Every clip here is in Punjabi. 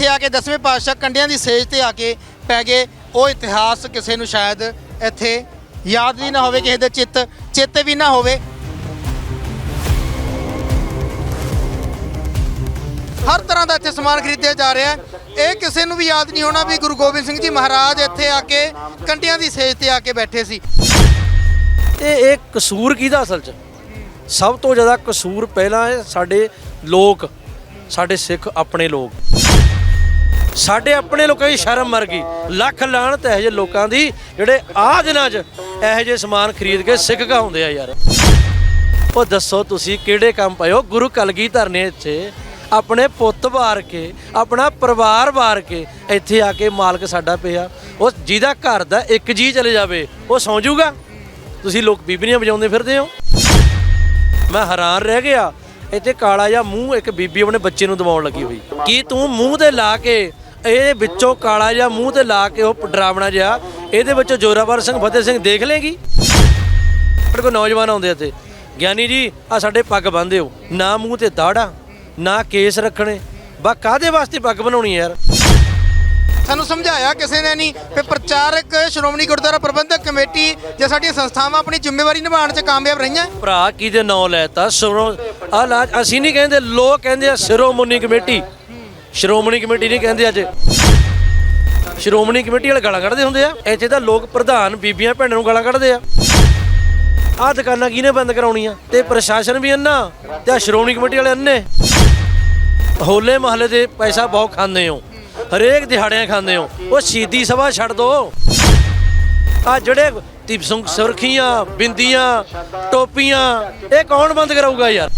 ਇੱਥੇ ਆ ਕੇ ਦਸਵੇਂ ਪਾਤਸ਼ਾਹ ਕੰਡਿਆਂ ਦੀ ਸੇਜ ਤੇ ਆ ਕੇ ਪੈ ਗਏ। ਉਹ ਇਤਿਹਾਸ ਕਿਸੇ ਨੂੰ ਸ਼ਾਇਦ ਇੱਥੇ ਯਾਦ ਵੀ ਨਾ ਹੋਵੇ, ਕਿਸੇ ਦੇ ਚਿੱਤ, ਚੇਤੇ ਵੀ ਨਾ ਹੋਵੇ। ਹਰ ਤਰ੍ਹਾਂ ਦਾ ਇੱਥੇ ਸਮਾਨ ਖਰੀਦਿਆ ਜਾ ਰਿਹਾ ਹੈ। ਇਹ ਕਿਸੇ ਨੂੰ ਵੀ ਯਾਦ ਨਹੀਂ ਹੋਣਾ ਵੀ ਗੁਰੂ ਗੋਬਿੰਦ ਸਿੰਘ ਜੀ ਮਹਾਰਾਜ ਇੱਥੇ ਆ ਕੇ ਕੰਡਿਆਂ ਦੀ ਸੇਜ ਤੇ ਆ ਕੇ ਬੈਠੇ ਸੀ। ਤੇ ਇਹ ਕਸੂਰ ਕਿਹਦਾ ਅਸਲ 'ਚ? ਸਭ ਤੋਂ ਜ਼ਿਆਦਾ ਕਸੂਰ ਪਹਿਲਾਂ ਹੈ ਸਾਡੇ ਲੋਕ, ਸਾਡੇ ਸਿੱਖ, ਆਪਣੇ ਲੋਕ। ਸਾਡੇ ਆਪਣੇ ਲੋਕਾਂ ਦੀ ਸ਼ਰਮ ਮਰ ਗਈ। ਲੱਖ ਲਾਹਣਤ ਇਹੋ ਜਿਹੇ ਲੋਕਾਂ ਦੀ, ਜਿਹੜੇ ਆਹ ਦਿਨਾਂ 'ਚ ਇਹੋ ਜਿਹੇ ਸਮਾਨ ਖਰੀਦ ਕੇ ਸਿੱਖ ਕਹਾਉਂਦੇ ਆ ਯਾਰ। ਉਹ ਦੱਸੋ ਤੁਸੀਂ ਕਿਹੜੇ ਕੰਮ ਪਏ? ਹੋ ਗੁਰੂ ਕਲਗੀਧਰ ਨੇ ਇੱਥੇ ਆਪਣੇ ਪੁੱਤ ਵਾਰ ਕੇ, ਆਪਣਾ ਪਰਿਵਾਰ ਵਾਰ ਕੇ ਇੱਥੇ ਆ ਕੇ ਮਾਲਕ ਸਾਡਾ ਪਿਆ। ਉਹ ਜਿਹਦਾ ਘਰ ਦਾ ਇੱਕ ਜੀ ਚਲੇ ਜਾਵੇ, ਉਹ ਸੌਂ ਜਾਊਗਾ? ਤੁਸੀਂ ਲੋਕ ਬੀਬੀਆਂ ਵਜਾਉਂਦੇ ਫਿਰਦੇ ਹੋ। ਮੈਂ ਹੈਰਾਨ ਰਹਿ ਗਿਆ। ਇੱਥੇ ਕਾਲਾ ਜਿਹਾ ਮੂੰਹ ਇੱਕ ਬੀਬੀ ਆਪਣੇ ਬੱਚੇ ਨੂੰ ਦਵਾਉਣ ਲੱਗੀ ਹੋਈ। ਕੀ ਤੂੰ ਮੂੰਹ ਤੇ ਲਾ ਕੇ ਇਹ ਵਿੱਚੋਂ ਕਾਲਾ ਜਿਹਾ ਮੂੰਹ ਤੇ ਲਾ ਕੇ ਉਹ ਡਰਾਵਣਾ ਜਿਹਾ ਇਹਦੇ ਵਿੱਚੋਂ ਜੋਰਾਵਰ ਸਿੰਘ ਫਤਿਹ ਸਿੰਘ ਦੇਖ ਲੇਗੀ? ਸਾਡੇ ਕੋਲ ਨੌਜਵਾਨ ਆਉਂਦੇ ਇੱਥੇ। ਗਿਆਨੀ ਜੀ ਆ ਸਾਡੇ ਪੱਗ ਬੰਨ੍ਹਦੇ ਹੋ ਨਾ ਮੂੰਹ ਤੇ ਦਾੜਾ ਨਾ ਕੇਸ ਰੱਖਣੇ। ਬਾ ਕਾਦੇ ਵਾਸਤੇ ਪੱਗ ਬਣਾਉਣੀ ਯਾਰ? ਸਾਨੂੰ ਸਮਝਾਇਆ ਕਿਸੇ ਨੇ ਨਹੀਂ। ਕਿ ਪ੍ਰਚਾਰਕ ਸ਼੍ਰੋਮਣੀ ਗੁਰਦੁਆਰਾ ਪ੍ਰਬੰਧਕ ਕਮੇਟੀ ਜਾਂ ਸਾਡੀਆਂ ਸੰਸਥਾਵਾਂ ਆਪਣੀ ਜ਼ਿੰਮੇਵਾਰੀ ਨਿਭਾਉਣ 'ਚ ਕਾਮਯਾਬ ਰਹੀਆਂ? ਭਰਾ ਕਿਹਦੇ ਨਾਂ ਲੈਤਾ ਸ਼ਰੋ ਆ ਅਸੀਂ ਨਹੀਂ ਕਹਿੰਦੇ ਲੋਕ ਕਹਿੰਦੇ ਆ ਸ਼੍ਰੋਮਣੀ ਕਮੇਟੀ। ਸ਼੍ਰੋਮਣੀ ਕਮੇਟੀ ਨਹੀਂ ਕਹਿੰਦੇ ਅੱਜ। ਸ਼੍ਰੋਮਣੀ ਕਮੇਟੀ ਵਾਲੇ ਗਾਲਾਂ ਕੱਢਦੇ ਹੁੰਦੇ ਆ। ਇੱਥੇ ਤਾਂ ਲੋਕ ਪ੍ਰਧਾਨ ਬੀਬੀਆਂ ਭੈਣਾਂ ਨੂੰ ਗਾਲਾਂ ਕੱਢਦੇ ਆ। ਆਹ ਦੁਕਾਨਾਂ ਕਿਹਨੇ ਬੰਦ ਕਰਾਉਣੀਆਂ? ਤੇ ਪ੍ਰਸ਼ਾਸਨ ਵੀ ਅੰਨਾ, ਤੇ ਆ ਸ਼੍ਰੋਮਣੀ ਕਮੇਟੀ ਵਾਲੇ ਅੰਨੇ। ਹੋਲੇ ਮਹੱਲੇ ਦੇ ਪੈਸਾ ਬਹੁਤ ਖਾਂਦੇ ਹੋ। ਹਰੇਕ ਦਿਹਾੜਿਆਂ ਖਾਂਦੇ ਹੋ। ਉਹ ਸ਼ਹੀਦੀ ਸਭਾ ਛੱਡ ਦੋ। ਆ ਜਿਹੜੇ ਤਿਬ ਸੁਰਖੀਆਂ, ਬਿੰਦੀਆਂ, ਟੋਪੀਆਂ, ਇਹ ਕੌਣ ਬੰਦ ਕਰਾਊਗਾ ਯਾਰ?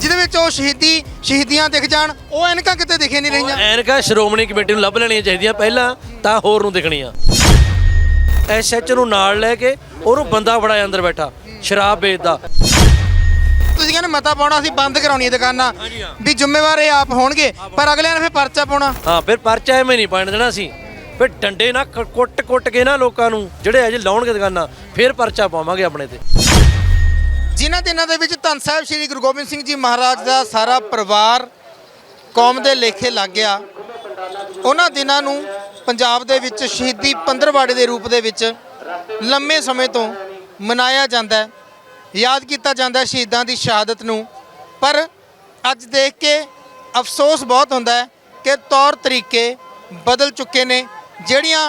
ਜਿਹਦੇ ਵਿੱਚ ਉਹ ਸ਼ਹੀਦੀ ਸ਼ਹੀਦੀਆਂ ਦਿਖ ਜਾਣ ਉਹ ਐਨਕਾਂ ਕਿਤੇ ਦਿਖੇ ਨਹੀਂ ਰਹੀਆਂ। ਐਨਕਾ ਸ਼੍ਰੋਮਣੀ ਕਮੇਟੀ ਨੂੰ ਲੱਭ ਲੈਣੀਆਂ ਚਾਹੀਦੀਆਂ ਪਹਿਲਾਂ ਤਾਂ ਹੋਰ ਨੂੰ ਦਿਖਣੀਆਂ। ਐਸਐਚ ਨੂੰ ਨਾਲ ਲੈ ਕੇ ਉਹਨੂੰ ਬੰਦਾ ਫੜਾਇਆ ਅੰਦਰ ਬੈਠਾ ਸ਼ਰਾਬ ਵੇਚਦਾ। ਤੁਸੀਂ ਕਹਿੰਦੇ ਮਤਾ ਪਾਉਣਾ ਅਸੀਂ ਬੰਦ ਕਰਾਉਣੀਆਂ ਦੁਕਾਨਾਂ। ਵੀ ਜ਼ਿੰਮੇਵਾਰ ਇਹ ਆਪ ਹੋਣਗੇ ਪਰ ਅਗਲਿਆਂ ਨੇ ਫਿਰ ਪਰਚਾ ਪਾਉਣਾ। ਹਾਂ ਫਿਰ ਪਰਚਾ ਐਵੇਂ ਨਹੀਂ ਪਾਣ ਦੇਣਾ ਸੀ ਫਿਰ ਡੰਡੇ ਕ- ਕੁੱਟ-ਕੁੱਟ ਕੇ ਨਾ ਲੋਕਾਂ ਨੂੰ ਜਿਹੜੇ ਅਜੇ ਲਾਉਣਗੇ ਦੁਕਾਨਾਂ ਫਿਰ ਪਰਚਾ ਪਾਵਾਂਗੇ ਆਪਣੇ ਤੇ। ਜਿਨ੍ਹਾਂ ਦਿਨਾਂ ਦੇ ਵਿੱਚ ਧੰਨ ਸਾਹਿਬ ਸ੍ਰੀ ਗੁਰੂ ਗੋਬਿੰਦ ਸਿੰਘ ਜੀ ਮਹਾਰਾਜ ਦਾ ਸਾਰਾ ਪਰਿਵਾਰ ਕੌਮ ਦੇ ਲੇਖੇ ਲੱਗ ਗਿਆ। ਉਹਨਾਂ ਦਿਨਾਂ ਨੂੰ ਪੰਜਾਬ ਦੇ ਵਿੱਚ ਸ਼ਹੀਦੀ ਪੰਦਰਵਾੜੇ ਦੇ ਰੂਪ ਦੇ ਵਿੱਚ ਲੰਮੇ ਸਮੇਂ ਤੋਂ ਮਨਾਇਆ ਜਾਂਦਾ ਹੈ। ਯਾਦ ਕੀਤਾ ਜਾਂਦਾ ਸ਼ਹੀਦਾਂ ਦੀ ਸ਼ਹਾਦਤ ਨੂੰ। ਪਰ ਅੱਜ ਦੇਖ ਕੇ ਅਫਸੋਸ ਬਹੁਤ ਹੁੰਦਾ ਹੈ ਕਿ ਤੌਰ ਤਰੀਕੇ ਬਦਲ ਚੁੱਕੇ ਨੇ। ਜਿਹੜੀਆਂ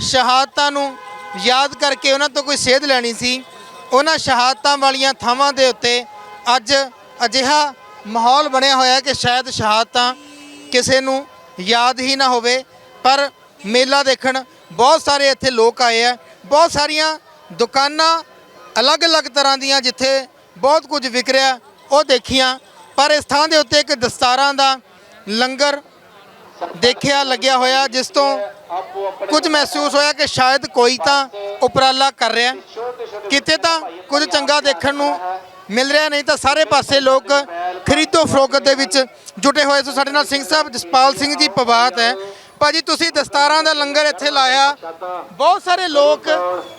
ਸ਼ਹਾਦਤਾਂ ਨੂੰ ਯਾਦ ਕਰਕੇ ਉਹਨਾਂ ਤੋਂ ਕੋਈ ਸੇਧ ਲੈਣੀ ਸੀ ਉਹਨਾਂ ਸ਼ਹਾਦਤਾਂ ਵਾਲੀਆਂ ਥਾਵਾਂ ਦੇ ਉੱਤੇ ਅੱਜ ਅਜਿਹਾ ਮਾਹੌਲ ਬਣਿਆ ਹੋਇਆ ਹੈ ਕਿ ਸ਼ਾਇਦ ਸ਼ਹਾਦਤਾਂ ਕਿਸੇ ਨੂੰ ਯਾਦ ਹੀ ਨਾ ਹੋਵੇ, ਪਰ ਮੇਲਾ ਦੇਖਣ ਬਹੁਤ ਸਾਰੇ ਇੱਥੇ ਲੋਕ ਆਏ ਆ। ਬਹੁਤ ਸਾਰੀਆਂ ਦੁਕਾਨਾਂ ਅਲੱਗ-ਅਲੱਗ ਤਰ੍ਹਾਂ ਦੀਆਂ ਜਿੱਥੇ ਬਹੁਤ ਕੁਝ ਵਿਕਰਿਆ ਉਹ ਦੇਖੀਆਂ। ਪਰ ਇਸ ਥਾਂ ਦੇ ਉੱਤੇ ਇੱਕ ਦਸਤਾਰਾਂ ਦਾ ਲੰਗਰ ਦੇਖਿਆ ਲੱਗਿਆ ਹੋਇਆ, ਜਿਸ ਤੋਂ ਕੁਝ ਮਹਿਸੂਸ ਹੋਇਆ ਕਿ ਸ਼ਾਇਦ ਕੋਈ ਤਾਂ ਉਪਰਾਲਾ ਕਰ ਰਿਹਾ। ਕਿਤੇ ਤਾਂ ਕੁਝ ਚੰਗਾ ਦੇਖਣ ਨੂੰ ਮਿਲ ਰਿਹਾ ਨਹੀਂ ਤਾਂ ਸਾਰੇ ਪਾਸੇ ਲੋਕ ਖਰੀਦੋ ਫਰੋਖਤ ਦੇ ਵਿੱਚ ਜੁਟੇ ਹੋਏ ਸੋ ਸਾਡੇ ਨਾਲ ਸਿੰਘ ਸਾਹਿਬ ਜਸਪਾਲ ਸਿੰਘ ਜੀ ਪਵਾਤ ਹੈ। ਭਾਜੀ ਤੁਸੀਂ ਦਸਤਾਰਾਂ ਦਾ ਲੰਗਰ ਇੱਥੇ ਲਾਇਆ। ਬਹੁਤ ਸਾਰੇ ਲੋਕ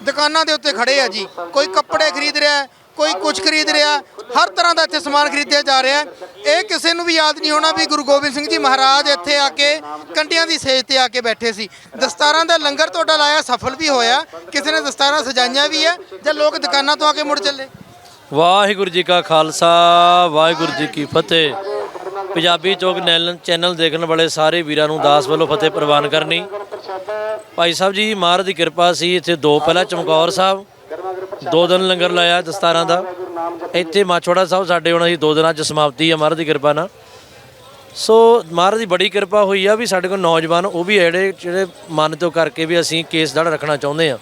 ਦੁਕਾਨਾਂ ਦੇ ਉੱਤੇ ਖੜੇ ਆ ਜੀ। ਕੋਈ ਕੱਪੜੇ ਖਰੀਦ ਰਿਹਾ ਕੋਈ ਕੁਝ ਖਰੀਦ ਰਿਹਾ, ਹਰ ਤਰ੍ਹਾਂ ਦਾ ਇੱਥੇ ਸਮਾਨ ਖਰੀਦਿਆ ਜਾ ਰਿਹਾ। ਇਹ ਕਿਸੇ ਨੂੰ ਵੀ ਯਾਦ ਨਹੀਂ ਹੋਣਾ ਵੀ ਗੁਰੂ ਗੋਬਿੰਦ ਸਿੰਘ ਜੀ ਮਹਾਰਾਜ ਇੱਥੇ ਆ ਕੇ ਕੰਡਿਆਂ ਦੀ ਸੇਜ ਤੇ ਆ ਕੇ ਬੈਠੇ ਸੀ। ਦਸਤਾਰਾਂ ਦਾ ਲੰਗਰ ਤੁਹਾਡਾ ਲਾਇਆ, ਸਫਲ ਵੀ ਹੋਇਆ। ਕਿਸੇ ਨੇ ਦਸਤਾਰਾਂ ਸਜਾਈਆਂ ਵੀ ਹੈ ਜਾਂ ਲੋਕ ਦੁਕਾਨਾਂ ਤੋਂ ਆ ਕੇ ਮੁੜ ਚੱਲੇ? ਵਾਹਿਗੁਰੂ ਜੀ ਕਾ ਖਾਲਸਾ, ਵਾਹਿਗੁਰੂ ਜੀ ਕੀ ਫਤਿਹ। ਪੰਜਾਬੀ ਚੌਕ ਨੈਲਨ ਚੈਨਲ ਦੇਖਣ ਵਾਲੇ ਸਾਰੇ ਵੀਰਾਂ ਨੂੰ ਦਾਸ ਵੱਲੋਂ ਫਤਿਹ ਪ੍ਰਵਾਨ ਕਰਨੀ। ਭਾਈ ਸਾਹਿਬ ਜੀ ਮਹਾਰਾਜ ਦੀ ਕਿਰਪਾ ਸੀ, ਇੱਥੇ ਦੋ ਪਹਿਲਾ ਚਮਕੌਰ ਸਾਹਿਬ ਦੋ ਦਿਨ ਲੰਗਰ ਲਾਇਆ ਦਸਤਾਰਾਂ ਦਾ। ਇੱਥੇ ਮਾਛੋੜਾ ਸਾਹਿਬ ਸਾਡੇ ਹੁਣ ਅਸੀਂ ਦੋ ਦਿਨਾਂ ਚ ਸਮਾਪਤੀ ਆ, ਮਹਾਰਾਜ ਦੀ ਕਿਰਪਾ ਨਾਲ। ਸੋ ਮਹਾਰਾਜ ਦੀ ਬੜੀ ਕਿਰਪਾ ਹੋਈ ਆ ਵੀ ਸਾਡੇ ਕੋਲ ਨੌਜਵਾਨ, ਉਹ ਵੀ ਹੈ ਜਿਹੜੇ ਜਿਹੜੇ ਮਨ ਤੋਂ ਕਰਕੇ ਵੀ ਅਸੀਂ ਕੇਸ ਦੜ ਰੱਖਣਾ ਚਾਹੁੰਦੇ ਆ।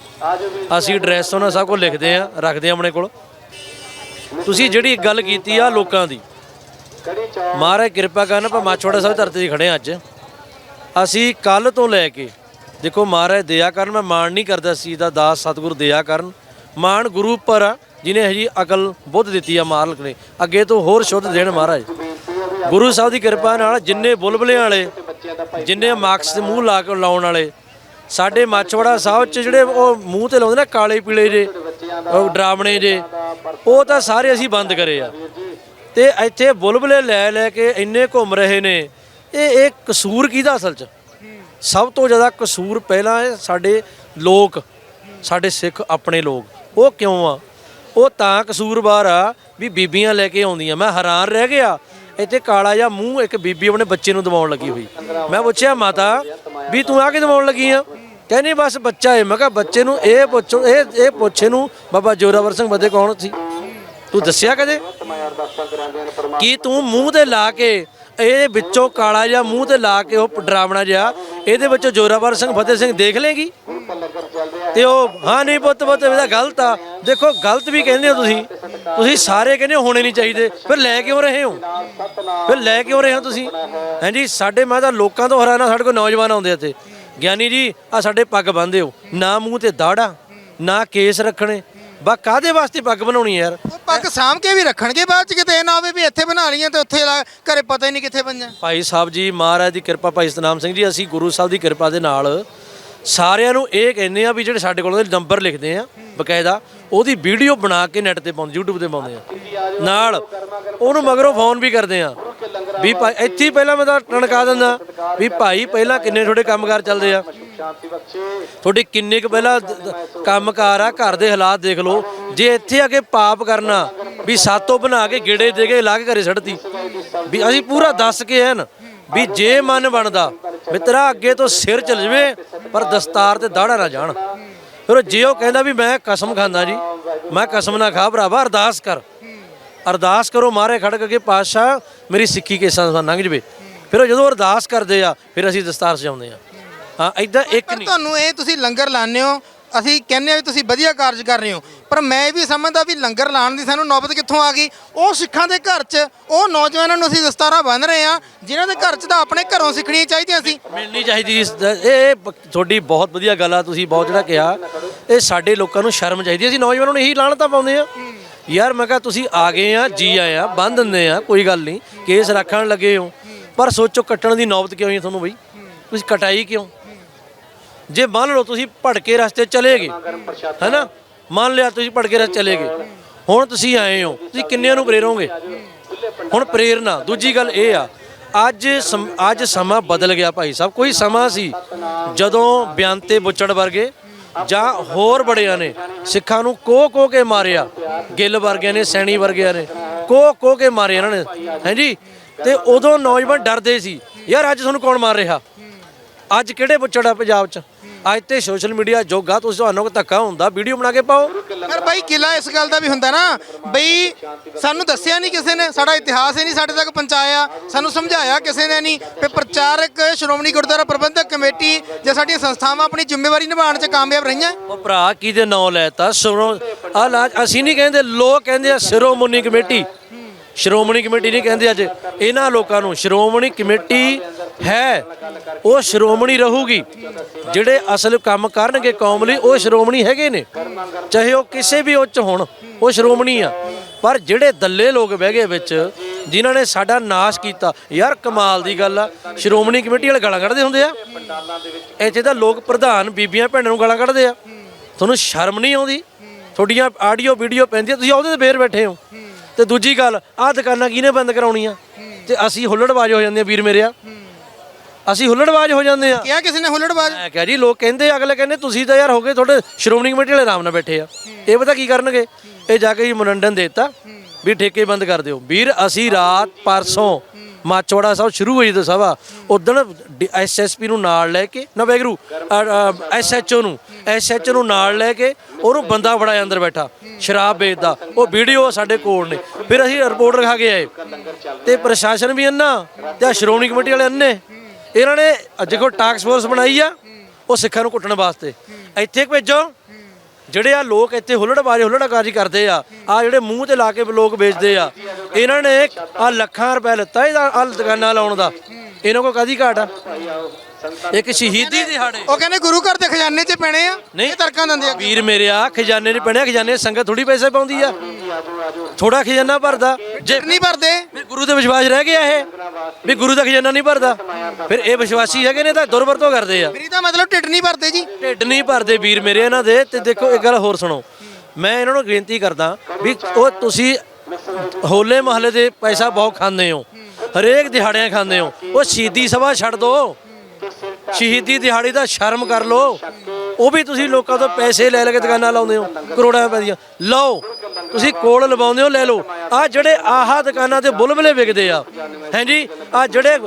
ਅਸੀਂ ਐਡਰੈਸ ਉਹਨਾਂ ਸਭ ਕੋਲ ਲਿਖਦੇ ਆ, ਰੱਖਦੇ ਆ ਆਪਣੇ ਕੋਲ। ਤੁਸੀਂ ਜਿਹੜੀ ਗੱਲ ਕੀਤੀ ਆ ਲੋਕਾਂ ਦੀ, ਮਹਾਰਾਜ ਕਿਰਪਾ ਕਰਨ ਪਰ ਮਾਛੋੜਾ ਸਾਹਿਬ ਧਰਤੀ 'ਤੇ ਖੜੇ ਹਾਂ ਅੱਜ। ਅਸੀਂ ਕੱਲ ਤੋਂ ਲੈ ਕੇ, ਦੇਖੋ ਮਹਾਰਾਜ ਦਇਆ ਕਰਨ, ਮੈਂ ਮਾਣ ਨਹੀਂ ਕਰਦਾ ਸੀ ਦਾ, ਦਾਸ ਸਤਿਗੁਰ ਦਇਆ ਕਰਨ। ਮਾਣ ਗੁਰੂ ਪਰ ਆ ਜਿਨੇ ਹਜੀ ਅਕਲ ਬੁੱਧ ਦਿੱਤੀ ਆ ਮਾਲਕ ਨੇ। ਅੱਗੇ ਤੋਂ ਹੋਰ ਸ਼ੁੱਧ ਦੇਣ ਮਹਾਰਾਜ। ਗੁਰੂ ਸਾਹਿਬ ਦੀ ਕਿਰਪਾ ਨਾਲ ਜਿੰਨੇ ਬੁਲਬੁਲੇ ਵਾਲੇ, ਜਿੰਨੇ ਮਾਕਸ ਦੇ ਮੂੰਹ ਲਾ ਕੇ ਲਾਉਣ ਵਾਲੇ, ਸਾਡੇ ਮਾਛਵੜਾ ਸਾਹਿਬ ਚ ਜਿਹੜੇ ਉਹ ਮੂੰਹ ਤੇ ਲਾਉਂਦੇ ਨਾ ਕਾਲੇ ਪੀਲੇ ਜੇ, ਉਹ ਡਰਾਵਣੇ ਜੇ, ਉਹ ਤਾਂ ਸਾਰੇ ਅਸੀਂ ਬੰਦ ਕਰੇ ਆ। ਤੇ ਇੱਥੇ ਬੁਲਬੁਲੇ ਲੈ ਲੈ ਕੇ ਇੰਨੇ ਘੁੰਮ ਰਹੇ ਨੇ, ਇਹ ਇਹ ਕਸੂਰ ਕਿਹਦਾ ਅਸਲ 'ਚ? ਸਭ ਤੋਂ ਜ਼ਿਆਦਾ ਕਸੂਰ ਪਹਿਲਾਂ ਸਾਡੇ ਲੋਕ, ਸਾਡੇ ਸਿੱਖ ਆਪਣੇ ਲੋਕ। ਉਹ ਕਿਉਂ ਆ? ਉਹ ਤਾਂ ਕਸੂਰਵਾਰ ਆ ਵੀ ਬੀਬੀਆਂ ਲੈ ਕੇ ਆਉਂਦੀਆਂ। ਮੈਂ ਹੈਰਾਨ ਰਹਿ ਗਿਆ। ਇੱਥੇ ਕਾਲਾ ਜਿਹਾ ਮੂੰਹ ਇੱਕ ਬੀਬੀ ਆਪਣੇ ਬੱਚੇ ਨੂੰ ਦਵਾਉਣ ਲੱਗੀ ਹੋਈ। ਮੈਂ ਪੁੱਛਿਆ, ਮਾਤਾ, ਵੀ ਤੂੰ ਆ ਕੇ ਦਵਾਉਣ ਲੱਗੀ ਆ? ਕਹਿੰਦੀ, ਬਸ ਬੱਚਾ ਏ। ਮੈਂ ਕਿਹਾ, ਬੱਚੇ ਨੂੰ ਇਹ ਪੁੱਛੋ, ਇਹ ਇਹ ਪੁੱਛੇ ਨੂੰ ਬਾਬਾ ਜੋਰਾਵਰ ਸਿੰਘ ਬਦੇ ਕੌਣ ਸੀ? ਤੂੰ ਦੱਸਿਆ ਕਦੇ? ਕੀ ਤੂੰ ਮੂੰਹ ਤੇ ਲਾ ਕੇ, ਇਹ ਵਿੱਚੋਂ ਕਾਲਾ ਜਿਹਾ ਮੂੰਹ ਤੇ ਲਾ ਕੇ ਉਹ ਡਰਾਵਣਾ ਜਿਹਾ, ਇਹਦੇ ਵਿੱਚੋਂ ਜੋਰਾਵਰ ਸਿੰਘ, ਫਤਿਹ ਸਿੰਘ ਦੇਖ ਲੇਗੀ ਤੇ ਉਹ ਹਾਂ ਨਹੀਂ ਪੁੱਤ ਪੁੱਤ ਇਹਦਾ ਗਲਤ ਆ। ਦੇਖੋ ਗਲਤ ਵੀ ਕਹਿੰਦੇ ਹੋ ਤੁਸੀਂ। ਤੁਸੀਂ ਸਾਰੇ ਕਹਿੰਦੇ ਹੋ ਹੋਣੇ ਨਹੀਂ ਚਾਹੀਦੇ। ਫਿਰ ਲੈ ਕਿਉਂ ਰਹੇ ਹੋ? ਫਿਰ ਲੈ ਕਿਉਂ ਰਹੇ ਹੋ ਤੁਸੀਂ? ਹਾਂਜੀ ਸਾਡੇ ਮੈਂ ਤਾਂ ਲੋਕਾਂ ਤੋਂ ਹੈਰਾਨ ਆ ਸਾਡੇ ਕੋਲ ਨੌਜਵਾਨ ਆਉਂਦੇ ਇੱਥੇ। ਗਿਆਨੀ ਜੀ ਆ ਸਾਡੇ ਪੱਗ ਬੰਨ੍ਹਦੇ ਹੋ। ਨਾ ਮੂੰਹ ਤੇ ਦਾੜਾ ਨਾ ਕੇਸ ਰੱਖਣੇ। ਬਾ ਕਾਦੇ ਵਾਸਤੇ ਪੱਗ ਬਣਾਉਣੀ ਯਾਰ? ਉਹ ਪੱਗ ਸਾਂਭ ਕੇ ਵੀ ਰੱਖਣਗੇ ਬਾਅਦ ਚ ਕਿਤੇ ਇਹ ਨਾ ਹੋਵੇ ਵੀ ਇੱਥੇ ਬਣਾ ਲਈਆਂ ਤੇ ਉੱਥੇ ਲਾ- ਘਰੇ ਪਤਾ ਹੀ ਨਹੀਂ ਕਿੱਥੇ ਪਈਆਂ ਭਾਈ ਸਾਹਿਬ ਜੀ ਮਹਾਰਾਜ ਦੀ ਕਿਰਪਾ ਭਾਈ ਸਤਨਾਮ ਸਿੰਘ ਜੀ ਅਸੀਂ ਗੁਰੂ ਸਾਹਿਬ ਦੀ ਕਿਰਪਾ ਦੇ ਨਾਲ ਸਾਰਿਆਂ ਨੂੰ ਇਹ ਕਹਿੰਦੇ ਆ ਵੀ ਜਿਹੜੇ ਸਾਡੇ ਕੋਲ ਉਹਦੇ ਨੰਬਰ ਲਿਖਦੇ ਆ, ਬਕਾਇਦਾ, ਉਹਦੀ ਵੀਡੀਓ ਬਣਾ ਕੇ ਨੈਟ ਤੇ ਪਾਉਂਦੇ, YouTube ਤੇ ਪਾਉਂਦੇ ਆ। ਨਾਲ ਉਹਨੂੰ ਮਗਰੋਂ ਫੋਨ ਵੀ ਕਰਦੇ ਆ। ਵੀ ਭਾਈ, ਇੱਥੇ ਹੀ ਪਹਿਲਾਂ ਮੈਂ ਤਾਂ ਟਣਕਾ ਦਿੰਦਾ, ਵੀ ਭਾਈ ਪਹਿਲਾਂ ਕਿੰਨੇ ਤੁਹਾਡੇ ਕੰਮਕਾਰ ਚੱਲਦੇ ਆ? ਤੁਹਾਡੇ ਕਿੰਨੇ ਕੁ ਪਹਿਲਾਂ ਦ- ਦ- ਕੰਮਕਾਰ ਆ, ਘਰ ਦੇ ਹਾਲਾਤ ਦੇਖ ਲਓ। ਜੇ ਇੱਥੇ ਆ ਕੇ ਪਾਪ ਕਰਨਾ, ਵੀ ਸਾਤੋਂ ਬਣਾ ਕੇ ਗੇੜੇ ਦੇ ਕੇ ਲਾ ਕੇ ਘਰੇ ਛੱਡਤੀ ਵੀ ਅਸੀਂ ਪੂਰਾ ਦੱਸ ਕੇ ਐਨ ਵੀ ਜੇ ਮਨ ਬਣਦਾ ਮਿੱਤਰਾ ਅੱਗੇ ਤੋਂ ਸਿਰ ਚਲ ਜਵੇ ਪਰ ਦਸਤਾਰ ਤੇ ਦਾੜਾ ਨਾ ਜਾਣ। ਫਿਰ ਜੇ ਉਹ ਕਹਿੰਦਾ ਵੀ ਮੈਂ ਕਸਮ ਖਾਂਦਾ ਜੀ ਮੈਂ ਕਸਮ ਨਾ ਖਾ ਭਰਾਵਾ ਅਰਦਾਸ ਕਰ। ਅਰਦਾਸ ਕਰੋ ਮਾਰੇ ਖੜਕ ਕੇ ਪਾਤਸ਼ਾਹ ਮੇਰੀ ਸਿੱਖੀ ਕੇਸਾਂ ਤੋਂ ਲੰਘ ਜਵੇ। ਫਿਰ ਉਹ ਜਦੋਂ ਅਰਦਾਸ ਕਰਦੇ ਆ ਫਿਰ ਅਸੀਂ ਦਸਤਾਰ ਸਜਾਉਂਦੇ ਆ। ਹਾਂ ਐਦਾਂ ਇੱਕ ਨਹੀਂ। ਤੁਹਾਨੂੰ ਇਹ ਤੁਸੀਂ ਲੰਗਰ ਲਾਉਂਦੇ ਹੋ ਅਸੀਂ ਕਹਿੰਦੇ ਆ ਵੀ ਤੁਸੀਂ ਵਧੀਆ ਕਾਰਜ ਕਰ ਰਹੇ ਹੋ, ਪਰ ਮੈਂ ਇਹ ਵੀ ਸਮਝਦਾ ਵੀ ਲੰਗਰ ਲਾਉਣ ਦੀ ਸਾਨੂੰ ਨੌਬਤ ਕਿੱਥੋਂ ਆ ਗਈ? ਉਹ ਸਿੱਖਾਂ ਦੇ ਘਰ 'ਚ, ਉਹ ਨੌਜਵਾਨਾਂ ਨੂੰ ਅਸੀਂ ਦਸਤਾਰਾਂ ਬੰਨ ਰਹੇ ਆ ਜਿਨ੍ਹਾਂ ਦੇ ਘਰ 'ਚ ਤਾਂ ਆਪਣੇ ਘਰੋਂ ਸਿੱਖਣੀਆਂ ਚਾਹੀਦੀਆਂ ਸੀ। ਮਿਲਣੀ ਚਾਹੀਦੀ ਜੀ ਇਹ ਤੁਹਾਡੀ ਬਹੁਤ ਵਧੀਆ ਗੱਲ ਆ, ਤੁਸੀਂ ਬਹੁਤ ਜਿਹੜਾ ਕਿਹਾ, ਇਹ ਸਾਡੇ ਲੋਕਾਂ ਨੂੰ ਸ਼ਰਮ ਚਾਹੀਦੀ ਅਸੀਂ ਨੌਜਵਾਨਾਂ ਨੂੰ ਇਹੀ ਲਾਹਣਤਾਂ ਪਾਉਂਦੇ ਆ ਯਾਰ ਮੈਂ ਕਿਹਾ ਤੁਸੀਂ ਆ ਗਏ ਆ, ਜੀ ਆਏ ਆ ਬੰਨ ਦਿੰਦੇ ਆ, ਕੋਈ ਗੱਲ ਨਹੀਂ, ਕੇਸ ਰੱਖਣ ਲੱਗੇ ਹੋ। ਪਰ ਸੋਚੋ ਕੱਟਣ ਦੀ ਨੌਬਤ ਕਿਉਂ ਆਈ ਤੁਹਾਨੂੰ ਬਈ? ਤੁਸੀਂ ਕਟਾਈ ਕਿਉਂ? ਜੇ ਮੰਨ ਲਓ ਤੁਸੀਂ ਭੜਕੇ ਰਸਤੇ ਚਲੇ ਗਏ ਹੈਨਾ? ਮੰਨ ਲਿਆ ਤੁਸੀਂ ਭੜਕੇ ਰਸਤੇ ਚਲੇ ਗਏ ਹੁਣ ਤੁਸੀਂ ਆਏ ਹੋ ਤੁਸੀਂ ਕਿੰਨਿਆਂ ਨੂੰ ਪ੍ਰੇਰੋਗੇ? ਹੁਣ ਪ੍ਰੇਰਨਾ ਦੂਜੀ ਗੱਲ ਇਹ ਆ ਅੱਜ ਅੱਜ ਸਮਾਂ ਬਦਲ ਗਿਆ ਭਾਈ ਸਾਹਿਬ। ਕੋਈ ਸਮਾਂ ਸੀ ਜਦੋਂ ਬਿਆੰਤੇ ਬੁੱਚੜ ਵਰਗੇ ਜਾਂ ਹੋਰ ਬੜਿਆਂ ਨੇ ਸਿੱਖਾਂ ਨੂੰ ਕੋ ਕੋ ਕੇ ਮਾਰਿਆ ਗਿੱਲ ਵਰਗਿਆਂ ਨੇ ਸੈਣੀ ਵਰਗਿਆਂ ਨੇ ਕੋ ਕੋ ਕੇ ਮਾਰੇ ਇਹਨਾਂ ਨੇ ਹਾਂਜੀ ਤੇ ਉਦੋਂ ਨੌਜਵਾਨ ਡਰਦੇ ਸੀ ਯਾਰ ਅੱਜ ਤੁਹਾਨੂੰ ਕੌਣ ਮਾਰ ਰਿਹਾ? ਅੱਜ ਕਿਹੜੇ ਬੁੱਚੜ ਆ ਪੰਜਾਬ 'ਚ? ਅੱਜ ਤੇ ਸੋਸ਼ਲ ਮੀਡੀਆ ਜੋਗਾ ਤੁਸੀਂ ਤੁਹਾਨੂੰ ਧੱਕਾ ਹੁੰਦਾ ਵੀਡੀਓ ਬਣਾ ਕੇ ਪਾਓ। ਪਰ ਬਾਈ ਕਿਲਾ ਇਸ ਗੱਲ ਦਾ ਵੀ ਹੁੰਦਾ ਨਾ ਬਈ ਸਾਨੂੰ ਦੱਸਿਆ ਨਹੀਂ ਕਿਸੇ ਨੇ ਸਾਡਾ ਇਤਿਹਾਸ ਹੀ ਨਹੀਂ ਸਾਡੇ ਤੱਕ ਪਹੁੰਚਾਇਆ ਸਾਨੂੰ ਸਮਝਾਇਆ ਕਿਸੇ ਨੇ ਨਹੀਂ ਤੇ ਪ੍ਰਚਾਰਕ ਸ਼੍ਰੋਮਣੀ ਗੁਰਦੁਆਰਾ ਪ੍ਰਬੰਧਕ ਕਮੇਟੀ ਜਾਂ ਸਾਡੀਆਂ ਸੰਸਥਾਵਾਂ ਆਪਣੀ ਜ਼ਿੰਮੇਵਾਰੀ ਨਿਭਾਉਣ 'ਚ ਕਾਮਯਾਬ ਰਹੀਆਂ। ਉਹ ਭਰਾ ਕਿਹਦੇ ਨਾਂ ਲੈਤਾ? ਸਿਰੋਂ ਅਸੀਂ ਨਹੀਂ ਕਹਿੰਦੇ ਲੋਕ ਕਹਿੰਦੇ ਆ ਸ਼੍ਰੋਮਣੀ ਕਮੇਟੀ। ਸ਼੍ਰੋਮਣੀ ਕਮੇਟੀ ਨਹੀਂ ਕਹਿੰਦੇ ਅੱਜ। ਇਹਨਾਂ ਲੋਕਾਂ ਨੂੰ ਸ਼੍ਰੋਮਣੀ ਕਮੇਟੀ ਹੈ, ਉਹ ਸ਼੍ਰੋਮਣੀ ਰਹੂਗੀ। ਜਿਹੜੇ ਅਸਲ ਕੰਮ ਕਰਨਗੇ ਕੌਮ ਲਈ, ਉਹ ਸ਼੍ਰੋਮਣੀ ਹੈਗੇ ਨੇ। ਚਾਹੇ ਉਹ ਕਿਸੇ ਵੀ ਉੱਚ ਹੋਣ, ਉਹ ਸ਼੍ਰੋਮਣੀ ਆ। ਪਰ ਜਿਹੜੇ ਦੱਲੇ ਲੋਕ ਬਹਿ ਗਏ ਵਿੱਚ, ਜਿਨ੍ਹਾਂ ਨੇ ਸਾਡਾ ਨਾਸ਼ ਕੀਤਾ, ਯਾਰ ਕਮਾਲ ਦੀ ਗੱਲ ਆ, ਸ਼੍ਰੋਮਣੀ ਕਮੇਟੀ ਵਾਲੇ ਗਾਲਾਂ ਕੱਢਦੇ ਹੁੰਦੇ ਆ। ਇੱਥੇ ਤਾਂ ਲੋਕ ਪ੍ਰਧਾਨ ਬੀਬੀਆਂ ਭੈਣਾਂ ਨੂੰ ਗਾਲਾਂ ਕੱਢਦੇ ਆ। ਤੁਹਾਨੂੰ ਸ਼ਰਮ ਨਹੀਂ ਆਉਂਦੀ? ਤੁਹਾਡੀਆਂ ਆਡੀਓ, ਵੀਡੀਓ ਪੈਂਦੀਆਂ, ਤੁਸੀਂ ਉਹਦੇ ਤੇ ਫੇਰ ਬੈਠੇ ਹੋ। ਤੇ ਦੂਜੀ ਗੱਲ ਆਹ ਦੁਕਾਨਾਂ ਕਿਹਨੇ ਬੰਦ ਕਰਾਉਣੀਆਂ? ਤੇ ਅਸੀਂ ਹੁੱਲੜਬਾਜ਼ ਹੋ ਜਾਂਦੇ ਆ ਵੀਰ ਮੇਰਿਆ ਅਸੀਂ ਹੁੱਲੜਬਾਜ਼ ਹੋ ਜਾਂਦੇ ਆ ਕਿਹਾ ਕਿਸੇ ਨੇ ਹੁੱਲੜਬਾਜ਼? ਮੈਂ ਕਿਹਾ ਜੀ ਲੋਕ ਕਹਿੰਦੇ ਅਗਲੇ ਕਹਿੰਦੇ ਤੁਸੀਂ ਤਾਂ ਯਾਰ ਹੋ ਗਏ ਤੁਹਾਡੇ ਸ਼੍ਰੋਮਣੀ ਕਮੇਟੀ ਵਾਲੇ ਆਰਾਮ ਨਾਲ ਬੈਠੇ ਆ। ਇਹ ਪਤਾ ਕੀ ਕਰਨਗੇ? ਇਹ ਜਾ ਕੇ ਜੀ ਮੁਰੰਡਨ ਦੇਤਾ ਵੀ ਠੇਕੇ ਬੰਦ ਕਰ ਦਿਓ। ਵੀਰ ਅਸੀਂ ਰਾਤ ਪਰਸੋਂ ਮਾਚੋੜਾ ਸਾਹਿਬ ਸ਼ੁਰੂ ਹੋਈ ਤੇ ਸਭਾ ਉਦੋਂ ਐਸਐਸਪੀ ਨੂੰ ਨਾਲ ਲੈ ਕੇ, ਨਾ ਵੈਗਰੂ ਐਸਐਚਓ ਨੂੰ ਐਸਐਚਓ ਨੂੰ ਨਾਲ ਲੈ ਕੇ ਉਹਨੂੰ ਬੰਦਾ ਫੜਾਇਆ, ਅੰਦਰ ਬੈਠਾ, ਸ਼ਰਾਬ ਵੇਚਦਾ, ਉਹ ਵੀਡੀਓ ਸਾਡੇ ਕੋਲ ਨੇ। ਫਿਰ ਅਸੀਂ ਰਿਪੋਰਟ ਰਖਾ ਕੇ ਆਏ। ਤੇ ਪ੍ਰਸ਼ਾਸਨ ਵੀ ਅੰਨਾ, ਤੇ ਸ਼੍ਰੋਮਣੀ ਕਮੇਟੀ ਵਾਲੇ ਅੰਨੇ। ਇਹਨਾਂ ਨੇ ਦੇਖੋ ਟਾਸਕ ਫੋਰਸ ਬਣਾਈ ਆ, ਉਹ ਸਿੱਖਾਂ ਨੂੰ ਕੁੱਟਣ ਵਾਸਤੇ। ਇੱਥੇ ਭੇਜੋ। ਜਿਹੜੇ ਆ ਲੋਕ ਇੱਥੇ ਹੁੱਲੜਬਾਜ਼ੀ, ਹੁੱਲੜਕਾਰੀ ਕਰਦੇ ਆ ਆ ਜਿਹੜੇ ਮੂੰਹ ਤੇ ਲਾ ਕੇ ਲੋਕ ਵੇਚਦੇ ਆ, ਇਹਨਾਂ ਨੇ ਆ ਲੱਖਾਂ ਰੁਪਏ ਲਿੱਤਾ ਇਹਦਾ ਆ ਦੁਕਾਨਾਂ ਲਾਉਣ ਦਾ। ਇਹਨਾਂ ਕੋਲ ਕਾਦੀ ਘਾਟ ਆ? ਇੱਕ ਸ਼ਹੀਦੀ ਦਿਹਾੜੇ ਉਹ ਕਹਿੰਦੇ ਗੁਰੂ ਘਰ ਦੇ ਖਜ਼ਾਨੇ 'ਚ ਪੈਣੇ ਆ ਨਹੀਂ। ਇਹ ਤਰਕਾਂ ਦਿੰਦੇ ਆ। ਵੀਰ ਮੇਰੇ ਆ ਖਜ਼ਾਨੇ ਨਹੀਂ ਬਣਿਆ ਖਜ਼ਾਨੇ ਸੰਗਤ ਥੋੜੀ ਪੈਸੇ ਪਾਉਂਦੀ ਆ। ਥੋੜਾ ਖਜ਼ਾਨਾ ਭਰਦਾ। ਜੇ ਨਹੀਂ ਭਰਦੇ। ਫਿਰ ਗੁਰੂ ਤੇ ਵਿਸ਼ਵਾਸ ਰਹਿ ਗਿਆ ਇਹ ਵੀ ਗੁਰੂ ਦਾ ਖਜ਼ਾਨਾ ਨਹੀਂ ਭਰਦਾ। ਫਿਰ ਇਹ ਵਿਸ਼ਵਾਸੀ ਹੈਗੇ ਨੇ ਤਾਂ ਦੁਰਵਰਤੋਂ ਕਰਦੇ ਆ। ਮੇਰੀ ਤਾਂ ਮਤਲਬ ਢਿੱਡ ਨਹੀਂ ਭਰਦੇ ਜੀ। ਢਿੱਡ ਨਹੀਂ ਭਰਦੇ ਵੀਰ ਮੇਰੇ ਇਹਨਾਂ ਦੇ। ਤੇ ਦੇਖੋ ਇੱਕ ਗੱਲ ਹੋਰ ਸੁਣੋ। ਮੈਂ ਇਹਨਾਂ ਨੂੰ ਬੇਨਤੀ ਕਰਦਾ ਵੀ ਉਹ ਤੁਸੀਂ ਹੋਲੇ ਮਹੱਲੇ ਦੇ ਪੈਸਾ ਬਹੁਤ ਖਾਂਦੇ ਹੋ। ਹਰੇਕ ਦਿਹਾੜਿਆਂ ਖਾਂਦੇ ਹੋ। ਉਹ ਸ਼ਹੀਦੀ ਸਭਾ ਛੱਡ ਦੋ ਸ਼ਹੀਦੀ ਦਿਹਾੜੀ ਦਾ ਸ਼ਰਮ ਕਰ ਲੋ ਉਹ ਵੀ ਤੁਸੀਂ ਲੋਕਾਂ ਤੋਂ ਪੈਸੇ ਲੈ ਲੈ ਕੇ ਦੁਕਾਨਾਂ ਲਾਉਂਦੇ ਹੋ, ਕਰੋੜਾਂ ਰੁਪਏ ਦੀਆਂ। ਲਓ, ਤੁਸੀਂ ਕੋਲ ਲਵਾਉਂਦੇ ਹੋ, ਲੈ ਲਓ। ਆ ਜਿਹੜੇ ਆਹਾ ਦੁਕਾਨਾਂ ਤੇ ਬੁਲਬੁਲੇ ਵਿਕਦੇ ਆ ਹਾਂਜੀ ਆ ਜਿਹੜੇ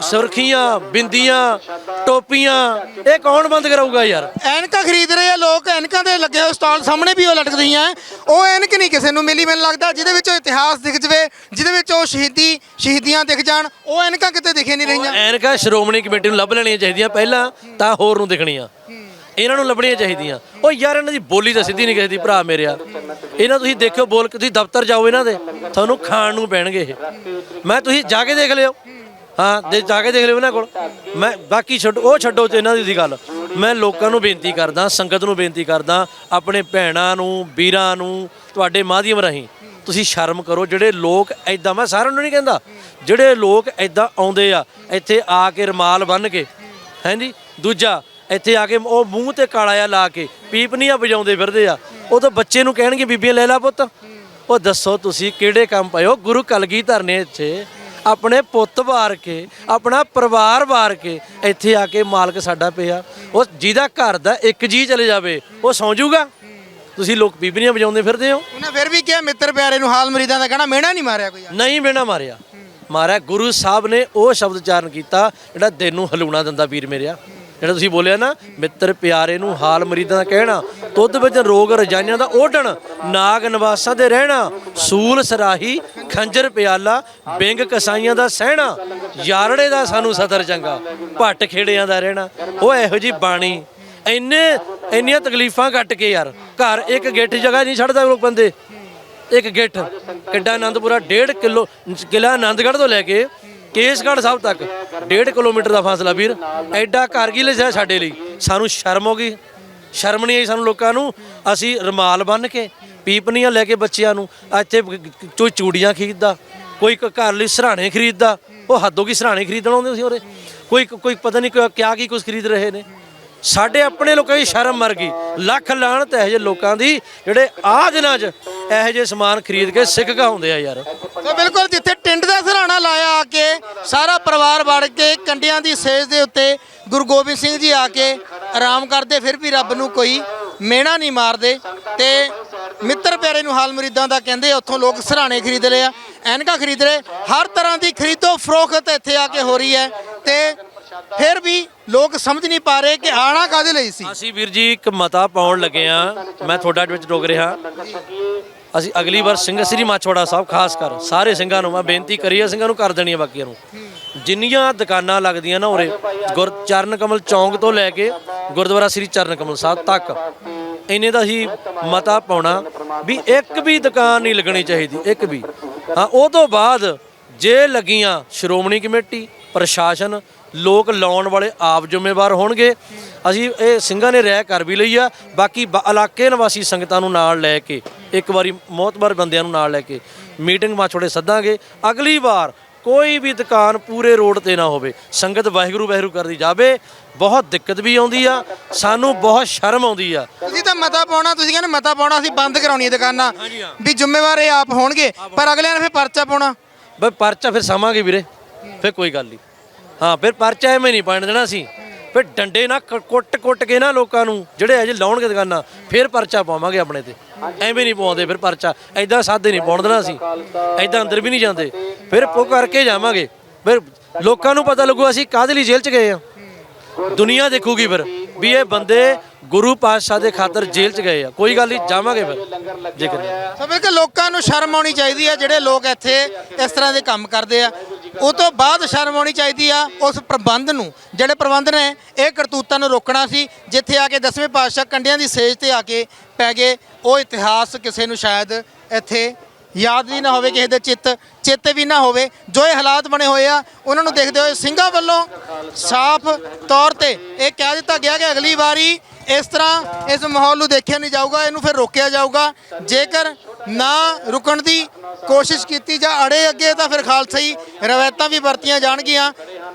ਸੁਰਖੀਆਂ, ਬਿੰਦੀਆਂ ਟੋਪੀਆਂ। ਇਹ ਕੌਣ ਬੰਦ ਕਰਾਊਗਾ ਯਾਰ? ਐਨਕਾਂ ਖਰੀਦ ਰਹੇ ਆ ਲੋਕ ਐਨਕਾਂ ਦੇ ਲੱਗੇ ਹੋਏ ਸਟਾਲ ਸਾਹਮਣੇ ਵੀ ਉਹ ਲਟਕਦੀਆਂ ਉਹ ਐਨਕ ਨਹੀਂ ਕਿਸੇ ਨੂੰ ਮਿਲੀ ਮੈਨੂੰ ਲੱਗਦਾ ਜਿਹਦੇ ਵਿੱਚ ਉਹ ਇਤਿਹਾਸ ਦਿਖ ਜਵੇ ਜਿਹਦੇ ਵਿੱਚ ਉਹ ਸ਼ਹੀਦੀ ਸ਼ਹੀਦੀਆਂ ਦਿਖ ਜਾਣ ਉਹ ਐਨਕਾਂ ਕਿਤੇ ਦਿਖੇ ਨਹੀਂ ਰਹੀਆਂ। ਐਨਕਾਂ ਸ਼੍ਰੋਮਣੀ ਕਮੇਟੀ ਨੂੰ ਲੱਭ ਲੈਣੀਆਂ ਚਾਹੀਦੀਆਂ ਪਹਿਲਾਂ ਤਾਂ ਹੋਰ ਨੂੰ ਦਿਖਣੀਆਂ। ਇਹਨਾਂ ਨੂੰ ਲੱਭਣੀਆਂ ਚਾਹੀਦੀਆਂ। ਉਹ ਯਾਰ ਇਹਨਾਂ ਦੀ ਬੋਲੀ ਤਾਂ ਸਿੱਧੀ ਨਹੀਂ ਕਿਸੇ ਦੀ ਭਰਾ ਮੇਰਿਆ ਇਹਨਾਂ ਤੁਸੀਂ ਦੇਖਿਓ ਬੋਲ ਕੇ ਤੁਸੀਂ ਦਫ਼ਤਰ ਜਾਓ ਇਹਨਾਂ ਦੇ। ਤੁਹਾਨੂੰ ਖਾਣ ਨੂੰ ਪੈਣਗੇ ਇਹ। ਮੈਂ ਤੁਸੀਂ ਜਾ ਕੇ ਦੇਖ ਲਿਓ। ਹਾਂ, ਜੇ ਜਾ ਕੇ ਦੇਖ ਲਿਓ ਇਹਨਾਂ ਕੋਲ। ਮੈਂ ਬਾਕੀ ਛੱਡ, ਉਹ ਛੱਡੋ ਤੇ ਇਹਨਾਂ ਦੀ ਦੀ ਗੱਲ। ਮੈਂ ਲੋਕਾਂ ਨੂੰ ਬੇਨਤੀ ਕਰਦਾ, ਸੰਗਤ ਨੂੰ ਬੇਨਤੀ ਕਰਦਾ, ਆਪਣੇ ਭੈਣਾਂ ਨੂੰ, ਵੀਰਾਂ ਨੂੰ, ਤੁਹਾਡੇ ਮਾਧਿਅਮ ਰਾਹੀਂ ਤੁਸੀਂ ਸ਼ਰਮ ਕਰੋ। ਜਿਹੜੇ ਲੋਕ ਐਦਾਂ ਮੈਂ ਸਾਰਿਆਂ ਨੂੰ ਨਹੀਂ ਕਹਿੰਦਾ, ਜਿਹੜੇ ਲੋਕ ਐਦਾਂ ਆਉਂਦੇ ਆ, ਇੱਥੇ ਆ ਕੇ ਰਮਾਲ ਬੰਨ ਕੇ, ਹੈਂਜੀ? ਦੂਜਾ, ਇੱਥੇ ਆ ਕੇ ਉਹ ਮੂੰਹ ਤੇ ਕਾਲਾ ਆ ਲਾ ਕੇ ਪੀਪਨੀਆਂ ਵਜਾਉਂਦੇ ਫਿਰਦੇ ਆ। ਉਹ ਤਾਂ ਬੱਚੇ ਨੂੰ ਕਹਿਣਗੇ, ਬੀਬੀਆਂ ਲੈ ਲਾ ਪੁੱਤ। ਉਹ ਦੱਸੋ ਤੁਸੀਂ ਕਿਹੜੇ ਕੰਮ ਪਏ ਹੋ? ਗੁਰੂ ਕਲਗੀਧਰ ਨੇ ਇੱਥੇ। ਆਪਣੇ ਪੁੱਤ ਵਾਰ ਕੇ ਆਪਣਾ ਪਰਿਵਾਰ ਵਾਰ ਕੇ ਇੱਥੇ ਆ ਕੇ ਮਾਲਕ ਸਾਡਾ ਪਿਆ। ਉਹ ਜਿਹਦਾ ਘਰ ਦਾ ਇੱਕ ਜੀ ਚਲੇ ਜਾਵੇ ਉਹ ਸੌਂ ਜਾਊਗਾ? ਤੁਸੀਂ ਲੋਕ ਬੀਬੀਆਂ ਵਜਾਉਂਦੇ ਫਿਰਦੇ ਹੋ। ਉਹਨਾਂ ਫਿਰ ਵੀ ਕਿਹਾ ਮਿੱਤਰ ਪਿਆਰੇ ਨੂੰ ਹਾਲ ਮਰੀਦਾਂ ਦਾ ਕਹਿਣਾ ਮਿਹਣਾ ਨਹੀਂ ਮਾਰਿਆ ਕੋਈ ਨਹੀਂ ਬਿਨਾ ਮਾਰਿਆ। ਮਾਰਿਆ ਗੁਰੂ ਸਾਹਿਬ ਨੇ ਉਹ ਸ਼ਬਦ ਉਚਾਰਨ ਕੀਤਾ ਜਿਹੜਾ ਦਿਲ ਨੂੰ ਹਲੂਣਾ ਦਿੰਦਾ ਵੀਰ ਮੇਰਿਆ ਜਿਹੜਾ ਤੁਸੀਂ ਬੋਲਿਆ ਨਾ, ਮਿੱਤਰ ਪਿਆਰੇ ਨੂੰ ਹਾਲ ਮਰੀਦਾਂ ਦਾ ਕਹਿਣਾ ਤੁਧ ਵਿੱਚ ਰੋਗ ਰਜਾਈਆਂ ਦਾ ਓਢਣ, ਨਾਗ ਨਿਵਾਸਾਂ ਦੇ ਰਹਿਣਾ, ਸੂਲ ਸਰਾਹੀ, ਖੰਜਰ ਪਿਆਲਾ, ਬਿੰਗ ਕਸਾਈਆਂ ਦਾ ਸਹਿਣਾ, ਯਾਰੜੇ ਦਾ ਸਾਨੂੰ ਸਦਰ ਚੰਗਾ, ਭੱਟ ਖੇੜਿਆਂ ਦਾ ਰਹਿਣਾ, ਉਹ ਇਹੋ ਜੀ ਬਾਣੀ। ਇੰਨੇ, ਇੰਨੀਆਂ ਤਕਲੀਫਾਂ ਕੱਟ ਕੇ ਯਾਰ, ਘਰ ਇੱਕ ਗਿੱਠ ਜਗ੍ਹਾ ਨਹੀਂ ਛੱਡਦਾ ਲੋਕ ਬੰਦੇ। ਇੱਕ ਗਿੱਠ, ਕਿੱਡਾ ਆਨੰਦਪੁਰਾ 1.5 ਕਿਲੋ ਕਿਲਾ ਆਨੰਦਗੜ੍ਹ ਤੋਂ ਲੈ ਕੇ ਕੇਸਗੜ੍ਹ ਸਾਹਿਬ ਤੱਕ 1.5 ਕਿਲੋਮੀਟਰ ਦਾ ਫਾਸਲਾ ਵੀਰ, ਐਡਾ ਕਾਰਗਿਲ ਹੈ ਸਾਡੇ ਲਈ, ਸਾਨੂੰ ਸ਼ਰਮ ਹੋ ਗਈ। ਸ਼ਰਮ ਨਹੀਂ ਆਈ ਸਾਨੂੰ ਲੋਕਾਂ ਨੂੰ, ਅਸੀਂ ਰਮਾਲ ਬੰਨ ਕੇ, ਪੀਪਨੀਆਂ ਲੈ ਕੇ ਬੱਚਿਆਂ ਨੂੰ, ਇੱਥੇ ਕੋਈ ਚੂੜੀਆਂ ਖਰੀਦਦਾ, ਕੋਈ ਕ- ਘਰ ਲਈ ਸਰਾਣੇ ਖਰੀਦਦਾ, ਉਹ ਹੱਦੋਂ ਕੀ ਸਰਾਣੇ ਖਰੀਦਣ ਆਉਂਦੇ ਸੀ ਉਰੇ। ਕੋਈ ਕੋਈ ਪਤਾ ਨਹੀਂ ਕਿਆ- ਕੀ ਕੁਝ ਖਰੀਦ ਰਹੇ ਨੇ। ਸਾਡੇ ਆਪਣੇ ਲੋਕਾਂ ਦੀ ਸ਼ਰਮ ਮਰ ਗਈ। ਲੱਖ ਲਾਹਣਤ ਇਹੋ ਜਿਹੇ ਲੋਕਾਂ ਦੀ, ਜਿਹੜੇ ਆ ਦਿਨਾਂ 'ਚ ਇਹੋ ਜਿਹੇ ਸਮਾਨ ਖਰੀਦ ਕੇ ਸਿੱਖ ਕਹਾਉਂਦੇ ਆ ਯਾਰ। ਸੋ ਬਿਲਕੁਲ ਜਿੱਥੇ ਟਿੰਡ ਦਾ ਸਰਾਣਾ ਲਾਇਆ ਆ ਕੇ ਸਾਰਾ ਪਰਿਵਾਰ ਵੜ ਕੇ ਕੰਡਿਆਂ ਦੀ ਸੇਜ ਦੇ ਉੱਤੇ ਗੁਰੂ ਗੋਬਿੰਦ ਸਿੰਘ ਜੀ ਆ ਕੇ ਆਰਾਮ ਕਰਦੇ ਫਿਰ ਵੀ ਰੱਬ ਨੂੰ ਕੋਈ ਮਿਹਣਾ ਨਹੀਂ ਮਾਰਦੇ। ਤੇ ਮਿੱਤਰ ਪਿਆਰੇ ਨੂੰ ਹਾਲ ਮੁਰੀਦਾਂ ਦਾ ਕਹਿੰਦੇ ਉੱਥੋਂ ਲੋਕ ਸਰਾਣੇ ਖਰੀਦ ਲਏ ਆ ਐਨਕਾਂ ਖਰੀਦ ਰਹੇ ਹਰ ਤਰ੍ਹਾਂ ਦੀ ਖਰੀਦੋ ਫਰੋਖਤ ਇੱਥੇ ਆ ਕੇ ਹੋ ਰਹੀ ਹੈ। ਤੇ ਫਿਰ ਵੀ ਲੋਕ ਸਮਝ ਨਹੀਂ ਪਾ ਰਹੇ ਕਿ ਆਣਾ ਕਾਦੇ ਲਈ ਸੀ। ਅਸੀਂ ਵੀਰ ਜੀ ਇੱਕ ਮਤਾ ਪਾਉਣ ਲੱਗੇ ਆ। ਮੈਂ ਤੁਹਾਡਾ ਵਿੱਚ ਰੋਕ ਰਿਹਾ। ਅਸੀਂ ਅਗਲੀ ਵਾਰ ਸਿੰਘ ਸ੍ਰੀ ਮਾਛਵਾੜਾ ਸਾਹਿਬ ਖਾਸ ਕਰ, ਸਾਰੇ ਸਿੰਘਾਂ ਨੂੰ ਮੈਂ ਬੇਨਤੀ ਕਰੀ ਆ, ਸਿੰਘਾਂ ਨੂੰ ਕਰ ਦੇਣੀ ਆ ਬਾਕੀਆਂ ਨੂੰ। ਜਿੰਨੀਆਂ ਦੁਕਾਨਾਂ ਲੱਗਦੀਆਂ ਨਾ ਉਰੇ, ਗੁਰ ਚਰਨ ਕਮਲ ਚੌਂਕ ਤੋਂ ਲੈ ਕੇ ਗੁਰਦੁਆਰਾ ਸ੍ਰੀ ਚਰਨ ਕਮਲ ਸਾਹਿਬ ਤੱਕ ਇਹਨੇ ਦਾ ਹੀ ਮਤਾ ਪਾਉਣਾ ਵੀ ਇੱਕ ਵੀ ਦੁਕਾਨ ਨਹੀਂ ਲੱਗਣੀ ਚਾਹੀਦੀ, ਇੱਕ ਵੀ। ਹਾਂ, ਉਹ ਤੋਂ ਬਾਅਦ ਜੇ ਲੱਗੀਆਂ ਸ਼੍ਰੋਮਣੀ ਕਮੇਟੀ, ਪ੍ਰਸ਼ਾਸਨ ਲੋਕ ਲਾਉਣ ਵਾਲੇ ਆਪ ਜ਼ਿੰਮੇਵਾਰ ਹੋਣਗੇ। ਅਸੀਂ ਇਹ ਸਿੰਘਾਂ ਨੇ ਰਹਿ ਕਰ ਵੀ ਲਈ ਆ। ਬਾਕੀ ਬ- ਇਲਾਕੇ ਨਿਵਾਸੀ ਸੰਗਤਾਂ ਨੂੰ ਨਾਲ ਲੈ ਕੇ ਇੱਕ ਵਾਰੀ ਮੋਤਬਰ ਬੰਦਿਆਂ ਨੂੰ ਨਾਲ ਲੈ ਕੇ ਮੀਟਿੰਗ ਮਾਛੋੜੇ ਸੱਦਾਂਗੇ। ਅਗਲੀ ਵਾਰ ਕੋਈ ਵੀ ਦੁਕਾਨ ਪੂਰੇ ਰੋਡ ਤੇ ਨਾ ਹੋਵੇ। ਸੰਗਤ ਵਾਹਿਗੁਰੂ ਵਾਹਿਗੁਰੂ ਕਰਦੀ ਜਾਵੇ। ਬਹੁਤ ਦਿੱਕਤ ਵੀ ਆਉਂਦੀ ਆ। ਸਾਨੂੰ ਬਹੁਤ ਸ਼ਰਮ ਆਉਂਦੀ ਆ। ਤੁਸੀਂ ਤਾਂ ਮਤਾ ਪਾਉਣਾ ਤੁਸੀਂ ਕਹਿੰਦੇ ਮਤਾ ਪਾਉਣਾ ਅਸੀਂ ਬੰਦ ਕਰਾਉਣੀ ਦੁਕਾਨਾਂ। ਹਾਂ। ਵੀ ਜ਼ਿੰਮੇਵਾਰ ਇਹ ਆਪ ਹੋਣਗੇ ਪਰ ਅਗਲਿਆਂ ਨੇ ਫਿਰ ਪਰਚਾ ਪਾਉਣਾ। ਬਈ ਪਰਚਾ ਫਿਰ ਸਮਾਂਗੇ ਵੀਰੇ। ਫਿਰ ਕੋਈ ਗੱਲ ਨਹੀਂ। ਹਾਂ, ਫਿਰ ਪਰਚਾ ਐਵੇਂ ਨਹੀਂ ਪੈਣ ਦੇਣਾ ਸੀ। ਫਿਰ ਡੰਡੇ ਨਾ ਕ- ਕੁੱਟ-ਕੁੱਟ ਕੇ ਨਾ ਲੋਕਾਂ ਨੂੰ, ਜਿਹੜੇ ਅਜੇ ਲਾਉਣਗੇ ਦੁਕਾਨਾਂ, ਫਿਰ ਪਰਚਾ ਪਾਵਾਂਗੇ ਆਪਣੇ ਤੇ। ਐਵੇਂ ਨਹੀਂ ਪਾਉਂਦੇ ਫਿਰ ਪਰਚਾ। ਐਦਾਂ ਸਾਦੇ ਨਹੀਂ ਪਾਉਣ ਦੇਣਾ ਸੀ। ਐਦਾਂ ਅੰਦਰ ਵੀ ਨਹੀਂ ਜਾਂਦੇ। ਫਿਰ ਪੋ ਕਰਕੇ ਜਾਵਾਂਗੇ। ਫਿਰ ਲੋਕਾਂ ਨੂੰ ਪਤਾ ਲੱਗੂ ਅਸੀਂ ਕਾਹਦੇ ਲਈ ਜੇਲ੍ਹ 'ਚ ਗਏ ਆ। ਦੁਨੀਆ ਦੇਖੂਗੀ ਫਿਰ ਵੀ ਇਹ ਬੰਦੇ ਗੁਰੂ ਪਾਤਸ਼ਾਹ ਦੇ ਖਾਤਰ ਜੇਲ੍ਹ 'ਚ ਗਏ ਆ। ਕੋਈ ਗੱਲ ਨਹੀਂ, ਜਾਵਾਂਗੇ ਫਿਰ। ਜੇਕਰ ਸੋ ਬਿਲਕੁਲ ਲੋਕਾਂ ਨੂੰ ਸ਼ਰਮ ਆਉਣੀ ਚਾਹੀਦੀ ਆ, ਜਿਹੜੇ ਲੋਕ ਇੱਥੇ ਇਸ ਤਰ੍ਹਾਂ ਦੇ ਕੰਮ ਕਰਦੇ ਆ। ਉਹ ਤੋਂ ਬਾਅਦ ਸ਼ਰਮ ਆਉਣੀ ਚਾਹੀਦੀ ਆ, ਉਸ ਪ੍ਰਬੰਧ ਨੂੰ। ਜਿਹੜੇ ਪ੍ਰਬੰਧ ਨੇ, ਇਹ ਕਰਤੂਤਾਂ ਨੂੰ ਰੋਕਣਾ ਸੀ, ਜਿੱਥੇ ਆ ਕੇ ਦਸਵੇਂ ਪਾਤਸ਼ਾਹ ਕੰਡਿਆਂ ਦੀ ਸੇਜ ਤੇ ਆ ਕੇ ਪੈ ਗਏ। ਉਹ ਇਤਿਹਾਸ ਕਿਸੇ ਨੂੰ ਸ਼ਾਇਦ ਇੱਥੇ ਯਾਦ ਵੀ ਨਾ ਹੋਵੇ ਕਿਸੇ ਦੇ ਚਿੱਤ, ਚੇਤੇ ਵੀ ਨਾ ਹੋਵੇ। ਜੋ ਇਹ ਹਾਲਾਤ ਬਣੇ ਹੋਏ ਆ, ਉਹਨਾਂ ਨੂੰ ਦੇਖਦੇ ਹੋਏ ਸਿੰਘਾਂ ਵੱਲੋਂ ਸਾਫ਼ ਤੌਰ ਤੇ ਇਹ ਕਹਿ ਦਿੱਤਾ ਗਿਆ ਕਿ ਅਗਲੀ ਵਾਰੀ ਇਸ ਤਰ੍ਹਾਂ ਇਸ ਮਾਹੌਲ ਨੂੰ ਦੇਖਿਆ ਨਹੀਂ ਜਾਊਗਾ, ਇਹਨੂੰ ਫਿਰ ਰੋਕਿਆ ਜਾਊਗਾ। ਜੇਕਰ ਨਾ ਰੁਕਣ ਦੀ ਕੋਸ਼ਿਸ਼ ਕੀਤੀ ਜਾਂ ਅੜੇ ਅੱਗੇ ਤਾਂ ਫਿਰ ਖਾਲਸਾਈ ਰਵਾਇਤਾਂ ਵੀ ਵਰਤੀਆਂ ਜਾਣਗੀਆਂ।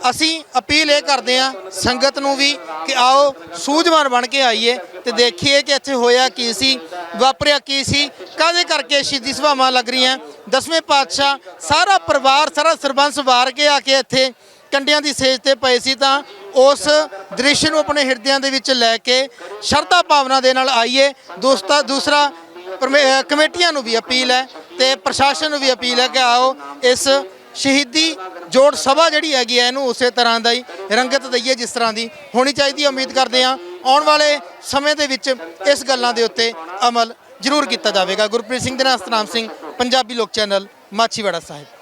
ਅਸੀਂ ਅਪੀਲ ਇਹ ਕਰਦੇ ਹਾਂ ਸੰਗਤ ਨੂੰ ਵੀ ਕਿ ਆਓ ਸੂਝਵਾਨ ਬਣ ਕੇ ਆਈਏ ਤੇ ਦੇਖੀਏ ਕਿ ਇੱਥੇ ਹੋਇਆ ਕੀ ਸੀ, ਵਾਪਰਿਆ ਕੀ ਸੀ, ਕਾਹਦੇ ਕਰਕੇ ਸ਼ਹੀਦੀ ਸਭਾਵਾਂ ਲੱਗ ਰਹੀਆਂ, ਦਸਵੇਂ ਪਾਤਸ਼ਾਹ ਸਾਰਾ ਪਰਿਵਾਰ, ਸਾਰਾ ਸਰਬੰਸ ਵਾਰ ਕੇ ਆ ਕੇ ਇੱਥੇ ਕੰਡਿਆਂ ਦੀ ਸੇਜ ਤੇ ਪਏ ਸੀ ਤਾਂ ਉਸ ਦ੍ਰਿਸ਼ ਨੂੰ ਆਪਣੇ ਹਿਰਦਿਆਂ ਦੇ ਵਿੱਚ ਲੈ ਕੇ ਸ਼ਰਧਾ ਭਾਵਨਾ ਦੇ ਨਾਲ ਆਈਏ। ਦੋਸਤਾ ਦੂਸਰਾ ਪਰਮੇ- ਕਮੇਟੀਆਂ ਨੂੰ ਵੀ ਅਪੀਲ ਹੈ ਤੇ ਪ੍ਰਸ਼ਾਸਨ ਨੂੰ ਵੀ ਅਪੀਲ ਹੈ ਕਿ ਆਓ ਇਸ ਸ਼ਹੀਦੀ ਜੋੜ ਸਭਾ ਜਿਹੜੀ ਹੈਗੀ ਹੈ ਇਹਨੂੰ ਉਸੇ ਤਰ੍ਹਾਂ ਦਾ ਹੀ ਰੰਗਤ ਦਈਏ ਜਿਸ ਤਰ੍ਹਾਂ ਦੀ ਹੋਣੀ ਚਾਹੀਦੀ ਹੈ ਉਮੀਦ ਕਰਦੇ ਹਾਂ ਆਉਣ ਵਾਲੇ ਸਮੇਂ ਦੇ ਵਿੱਚ ਇਸ ਗੱਲਾਂ ਦੇ ਉੱਤੇ ਅਮਲ ਜ਼ਰੂਰ ਕੀਤਾ ਜਾਵੇਗਾ। ਗੁਰਪ੍ਰੀਤ ਸਿੰਘ ਦੇ ਨਾਲ ਸਤਨਾਮ ਸਿੰਘ, ਪੰਜਾਬੀ ਲੋਕ ਚੈਨਲ, ਮਾਛੀਵਾੜਾ ਸਾਹਿਬ।